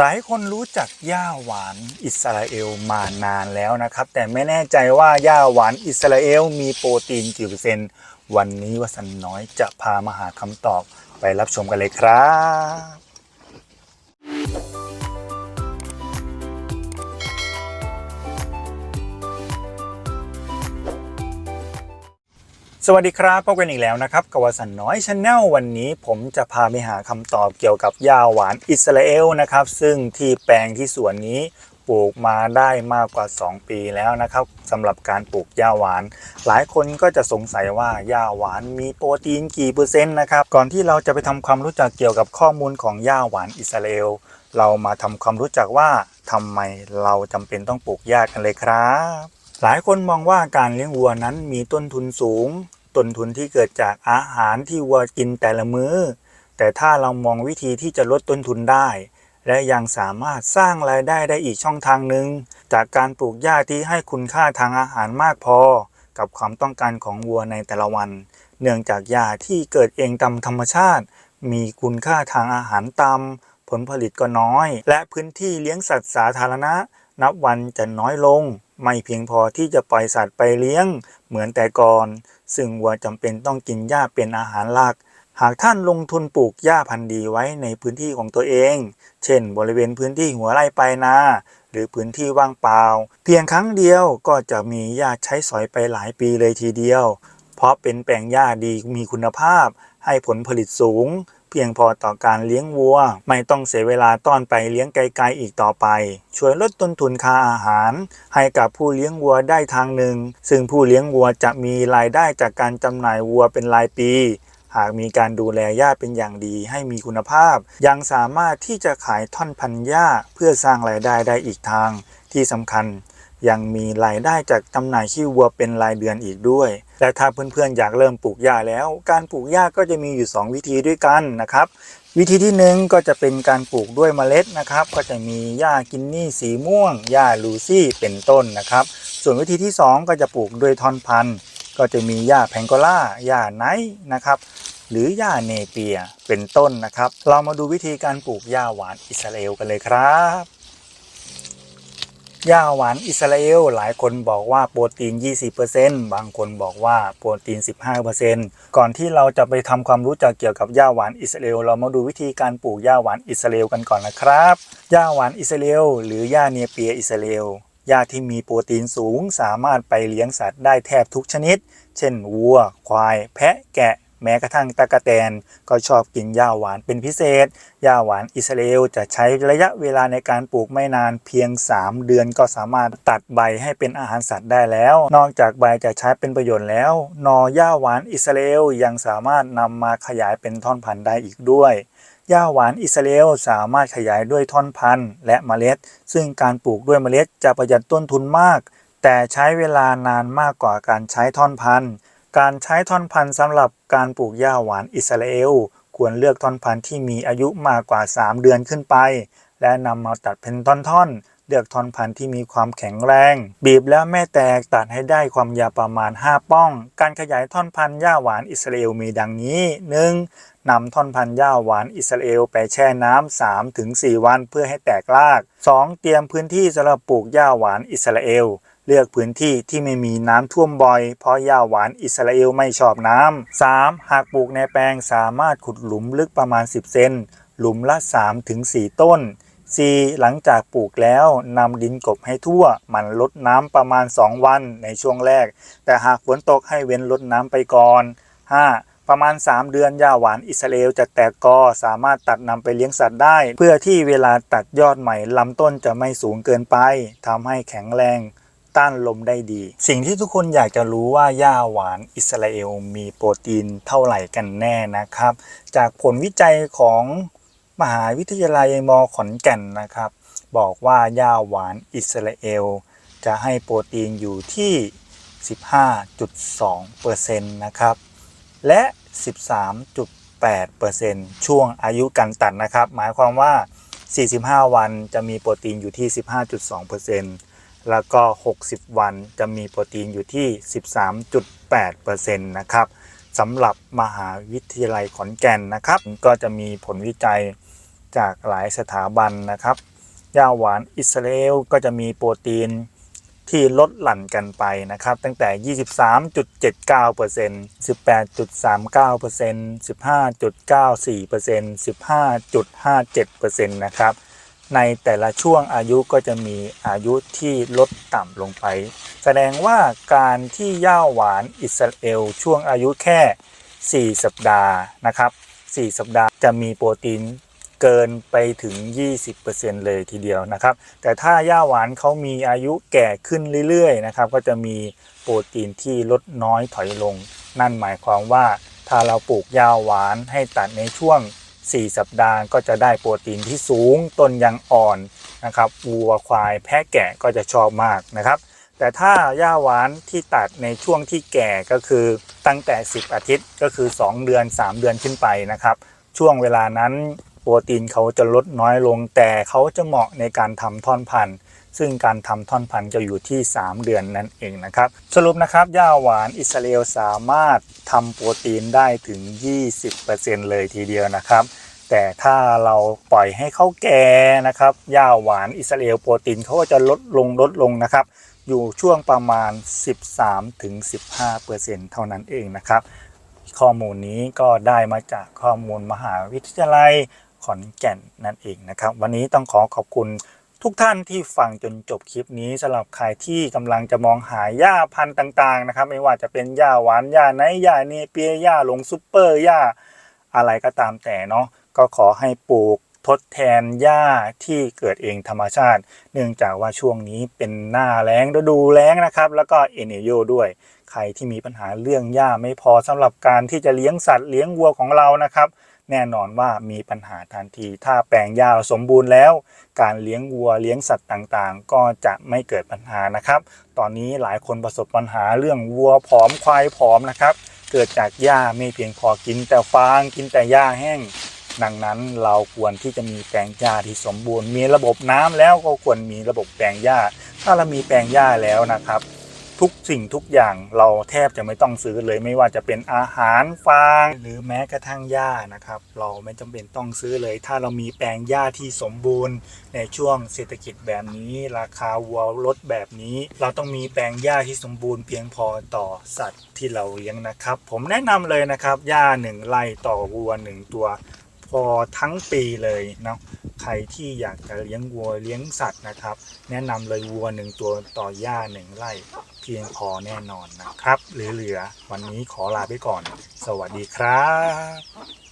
หลายคนรู้จักย่าหวานอิสราเอลมานานแล้วนะครับ แต่ไม่แน่ใจว่าย่าหวานอิสราเอลมีโปรตีนกี่เปอร์เซ็นต์วันนี้วสันน้อยจะพามาหาคำตอบไปรับชมกันเลยครับ สวัสดีครับพบกันอีกแล้วนะครับกวสันน้อยชาแนลวันนี้ผมจะพาไปหาคำตอบเกี่ยวกับหญ้าหวานอิสราเอลนะครับ ซึ่งที่แปลงที่สวนนี้ปลูกมาได้มากกว่า 2 ปีแล้วนะครับสำหรับการปลูกหญ้าหวาน หลายคนก็จะสงสัยว่าหญ้าหวานมีโปรตีนกี่เปอร์เซ็นต์นะครับ ก่อนที่เราจะไปทำความรู้จักเกี่ยวกับข้อมูลของหญ้าหวานอิสราเอลเรามาทำความรู้จักว่าทำไมเราจำเป็นต้องปลูกหญ้ากันเลยครับ หลายคนมองว่าการเลี้ยงวัวนั้นมีต้นทุนสูง ต้นทุนที่เกิดจากอาหารที่วัวกินแต่ละมื้อ แต่ถ้าเรามองวิธีที่จะลดต้นทุนได้ และยังสามารถสร้างรายได้ได้อีกช่องทางหนึ่งจากการปลูกหญ้าที่ให้คุณค่าทางอาหารมากพอ กับความต้องการของวัวในแต่ละวัน เนื่องจากหญ้าที่เกิดเองตามธรรมชาติ มีคุณค่าทางอาหารต่ำผลผลิตก็น้อย และพื้นที่เลี้ยงสัตว์สาธารณะ นับวันจะน้อยลง ไม่เพียงพอที่จะปล่อยสัตว์ไปเลี้ยง เหมือนแต่ก่อน ซึ่งวัวจำเป็นต้องกินหญ้าเป็นอาหารหลัก หากท่านลงทุนปลูกหญ้าพันธุ์ดีไว้ในพื้นที่ของตัวเอง เช่น บริเวณพื้นที่หัวไร่ปลายนา หรือพื้นที่ว่างเปล่า เพียงครั้งเดียวก็จะมีหญ้าใช้สอยไปหลายปีเลยทีเดียว เพราะเป็นแปลงหญ้าดีมีคุณภาพ ให้ผลผลิตสูง พียงพอต่อการเลี้ยงวัว ไม่ต้องเสียเวลาต้อนไปเลี้ยงไกลๆอีกต่อไป ช่วยลดต้นทุนค่าอาหาร ให้กับผู้เลี้ยงวัวได้ทางหนึ่ง ซึ่งผู้เลี้ยงวัวจะมีรายได้จากการจำหน่ายวัวเป็นรายปี หากมีการดูแลหญ้าเป็นอย่างดีให้มีคุณภาพ ยังสามารถที่จะขายท่อนพันหญ้าเพื่อสร้างรายได้ได้อีกทางที่สำคัญ ยังมีรายได้จากจำหน่ายขี้วัวเป็นรายเดือนอีกด้วย และถ้าเพื่อนๆอยากเริ่มปลูกหญ้าแล้ว การปลูกหญ้าก็จะมีอยู่ 2 วิธีด้วยกันนะครับ วิธีที่หนึ่งก็จะเป็นการปลูกด้วยเมล็ดนะครับ ก็จะมีหญ้ากินนี่สีม่วงหญ้าลูซี่เป็นต้นนะครับ ส่วนวิธีที่ 2 ก็จะปลูกด้วยท่อนพันธุ์ก็จะมีหญ้าแพงโกล่าหญ้าไนท์นะครับหรือหญ้าเนเปียเป็นต้นนะครับ เรามาดูวิธีการปลูกหญ้าหวานอิสราเอลกันเลยครับ หญ้าหวานอิสราเอล หลายคนบอกว่าโปรตีน 20%บางคนบอกว่าโปรตีน 15%ก่อนที่เราจะไปทำความรู้จักเกี่ยวกับหญ้าหวานอิสราเอล เรามาดูวิธีการปลูกหญ้าหวานอิสราเอลกันก่อนนะครับหญ้าหวานอิสราเอล หรือหญ้าเนเปียอิสราเอลหญ้าที่มีโปรตีนสูงสามารถไปเลี้ยงสัตว์ได้แทบทุกชนิด เช่นวัว ควาย แพะ แกะ แม้กระทั่งตะกะแตนก็ชอบกินหญ้าหวานเป็นพิเศษ หญ้าหวานอิสราเอลจะใช้ระยะเวลาในการปลูกไม่นานเพียง 3 เดือนก็สามารถตัดใบให้เป็นอาหารสัตว์ได้แล้ว นอกจากใบจะใช้เป็นประโยชน์แล้ว นอหญ้าหวานอิสราเอลยังสามารถนำมาขยายเป็นท่อนพันธุ์ได้อีกด้วยหญ้าหวานอิสราเอลสามารถขยายด้วยท่อนพันธุ์และเมล็ด ซึ่งการปลูกด้วยเมล็ดจะประหยัดต้นทุนมาก แต่ใช้เวลานานมากกว่าการใช้ท่อนพันธุ์ การใช้ท่อนพันธุ์สำหรับการปลูกหญ้าหวานอิสราเอล ควรเลือกท่อนพันธุ์ที่มีอายุมากกว่า 3 เดือนขึ้นไป และนำมาตัดเป็นท่อนๆ เลือกท่อนพันธุ์ที่มีความแข็งแรง บีบแล้วแม่แตกตัดให้ได้ความยาวประมาณ 5 ป้อง การขยายท่อนพันธุ์หญ้าหวานอิสราเอลมีดังนี้ 1. นำท่อนพันธุ์หญ้าหวานอิสราเอลไปแช่น้ำ3ถึง4วันเพื่อให้แตกราก 2. เตรียมพื้นที่สำหรับปลูกหญ้าหวานอิสราเอล เลือกพื้นที่ที่ไม่มีน้ำท่วมบ่อย เพราะหญ้าหวานอิสราเอลไม่ชอบน้ำ 3. หากปลูกในแปลงสามารถขุดหลุมลึกประมาณ 10 เซน หลุมละ3ถึง4ต้น 4. หลังจากปลูกแล้วนำดินกบให้ทั่ว มันลดน้ำประมาณ 2 วันในช่วงแรก แต่หากฝนตกให้เว้นลดน้ำไปก่อน 5. ประมาณ 3 เดือนหญ้าหวานอิสราเอลจะแตกกอสามารถตัดนำไปเลี้ยงสัตว์ได้ เพื่อที่เวลาตัดยอดใหม่ลำต้นจะไม่สูงเกินไปทำให้แข็งแรง ต้านลมได้ดี สิ่งที่ทุกคนอยากจะรู้ว่าหญ้าหวานอิสราเอลมีโปรตีนเท่าไหร่กันแน่นะครับ จากผลวิจัยของมหาวิทยาลัยมอขอนแก่นนะครับ บอกว่าหญ้าหวานอิสราเอล จะให้โปรตีนอยู่ที่ 15.2%นะครับ และ 13.8%ช่วงอายุการตัดนะครับ หมายความว่า 45 วันจะมีโปรตีนอยู่ที่ 15.2% แล้วก็ 60 วันจะมีโปรตีนอยู่ที่ 13.8%นะครับสำหรับมหาวิทยาลัยขอนแก่นนะครับ ก็จะมีผลวิจัยจากหลายสถาบันนะครับหญ้าหวานอิสราเอลก็จะมีโปรตีนที่ลดหลั่นกันไปนะครับ ตั้งแต่ 23.79% 18.39% 15.94% 15.57%นะครับ ในแต่ละช่วงอายุก็จะมีอายุที่ลดต่ำลงไป แสดงว่าการที่ย่าหวานอิสราเอลช่วงอายุแค่ 4 สัปดาห์นะครับ 4 สัปดาห์จะมีโปรตีนเกินไปถึง 20%เลยทีเดียวนะครับ แต่ถ้าย่าหวานเขามีอายุแก่ขึ้นเรื่อยๆนะครับ ก็จะมีโปรตีนที่ลดน้อยถอยลง นั่นหมายความว่าถ้าเราปลูกย่าหวานให้ตัดในช่วง 4 สัปดาห์ก็จะได้โปรตีนที่สูงต้นยังอ่อนนะครับวัวควายแพะแกะก็จะชอบมากนะครับ แต่ถ้าหญ้าหวานที่ตัดในช่วงที่แก่ก็คือตั้งแต่ 10 อาทิตย์ก็คือ 2 เดือน 3 เดือนขึ้นไปนะครับ ช่วงเวลานั้นโปรตีนเขาจะลดน้อยลงแต่เขาจะเหมาะในการทำท่อนพันธุ์ ซึ่งการทำท่อนพันธุ์จะอยู่ที่ 3 เดือนนั่นเองนะครับ สรุปนะครับหญ้าหวานอิสราเอลสามารถทำโปรตีนได้ถึง 20%เลยทีเดียวนะครับ แต่ถ้าเราปล่อยให้เขาแก่นะครับหญ้าหวานอิสราเอลโปรตีนเขาก็จะลดลงลดลงนะครับ อยู่ช่วงประมาณ 13-15%เท่านั้นเองนะครับ ข้อมูลนี้ก็ได้มาจากข้อมูลมหาวิทยาลัยขอนแก่นนั่นเองนะครับ วันนี้ต้องขอขอบคุณ ทุกท่านที่ฟังจนจบคลิปนี้สำหรับใครที่กำลังจะมองหาหญ้าพันธุ์ต่างๆนะครับ ไม่ว่าจะเป็นหญ้าหวานหญ้าไนหญ้าเนเปียหญ้าหลงซุปเปอร์หญ้าอะไรก็ตามแต่เนาะก็ขอให้ปลูกทดแทนหญ้าที่เกิดเองธรรมชาติ เนื่องจากว่าช่วงนี้เป็นหน้าแล้งฤดูแล้งนะครับ แล้วก็เอเนโยด้วย ใครที่มีปัญหาเรื่องหญ้าไม่พอสำหรับการที่จะเลี้ยงสัตว์เลี้ยงวัวของเรานะครับ แน่นอนว่ามีปัญหาทันที ถ้าแปลงหญ้าสมบูรณ์แล้ว การเลี้ยงวัวเลี้ยงสัตว์ต่างๆ ก็จะไม่เกิดปัญหานะครับ ตอนนี้หลายคนประสบปัญหาเรื่องวัวผอมควายผอมนะครับ เกิดจากหญ้าไม่เพียงพอกินแต่ฟางกินแต่หญ้าแห้งดังนั้นเราควรที่จะมีแปลงหญ้าที่สมบูรณ์ มีระบบน้ำแล้วก็ควรมีระบบแปลงหญ้า ถ้าเรามีแปลงหญ้าแล้วนะครับ ทุกสิ่งทุกอย่างเราแทบจะไม่ต้องซื้อเลยไม่ว่าจะเป็นอาหารฟาง หรือแม้กระทั่งหญ้านะครับ เราไม่จำเป็นต้องซื้อเลย ถ้าเรามีแปลงหญ้าที่สมบูรณ์ ในช่วงเศรษฐกิจแบบนี้ ราคาวัวลดแบบนี้ เราต้องมีแปลงหญ้าที่สมบูรณ์เพียงพอต่อสัตว์ที่เราเลี้ยงนะครับ ผมแนะนำเลยนะครับหญ้าหนึ่งไร่ต่อวัวหนึ่งตัวพอทั้งปีเลยเนาะใครที่อยากจะเลี้ยงวัวเลี้ยงสัตว์นะครับ แนะนำเลยวัวหนึ่งตัวต่อหญ้าหนึ่งไร่ พียงพอแน่นอนนะครับ เหลือๆวันนี้ขอลาไปก่อน สวัสดีครับ